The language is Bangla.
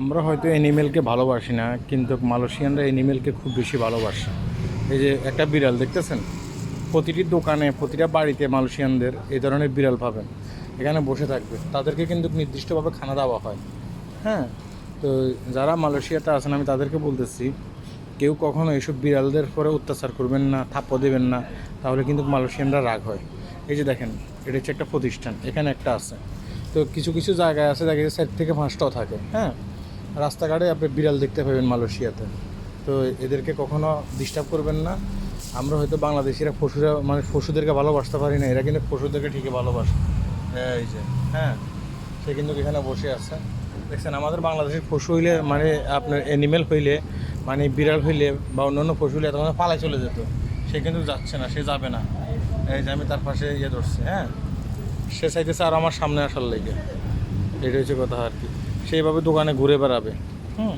আমরা হয়তো অ্যানিমেলকে ভালোবাসি না, কিন্তু মালয়েশিয়ানরা অ্যানিমেলকে খুব বেশি ভালোবাসে। এই যে একটা বিড়াল দেখতেছেন? প্রতিটি দোকানে, প্রতিটা বাড়িতে মালয়েশিয়ানদের এই ধরনের বিড়াল পাবেন। এখানে বসে থাকবে। তাদেরকে কিন্তু নির্দিষ্টভাবে খানা দেওয়া হয়। হ্যাঁ? তো যারা মালয়েশিয়াতে আছেন, আমি তাদেরকে বলতেছি, কেউ কখনো এইসব বিড়ালদের পরে অত্যাচার করবেন না থাপ্প দেবেন না, তাহলে কিন্তু মালয়েশিয়ানরা রাগ হয়। এই যে দেখেন, এটা হচ্ছে একটা প্রতিষ্ঠান। এখানে একটা আছে। তো কিছু কিছু জায়গায় আছে, দেখা যাচ্ছে চার থেকে পাঁচটাও থাকে। হ্যাঁ? রাস্তাঘাটে আপনি বিড়াল দেখতে পাবেন মালয়েশিয়াতে। তো এদেরকে কখনো ডিস্টার্ব করবেন না। আমরা হয়তো বাংলাদেশিরা পশুরা মানে পশুদেরকে ভালোবাসতে পারি না। এরা কিন্তু পশুদেরকে ঠিকই ভালোবাসে। এই যে হ্যাঁ সে কিন্তু এখানে বসে আছে। দেখছেন, আমাদের বাংলাদেশের পশু হইলে মানে আপনার অ্যানিমেল হইলে মানে বিড়াল হইলে বা অন্যান্য পশু হইলে তখন পালায় চলে যেত। সে কিন্তু যাচ্ছে না, সে যাবে না। এই যে, আমি তার পাশে ইয়ে ধরছি হ্যাঁ। সে চাইতেছে আর আমার সামনে আসার লেগে। এটা হচ্ছে কথা আর কি। সেইভাবে দোকানে ঘুরে বেড়াবে। হুম?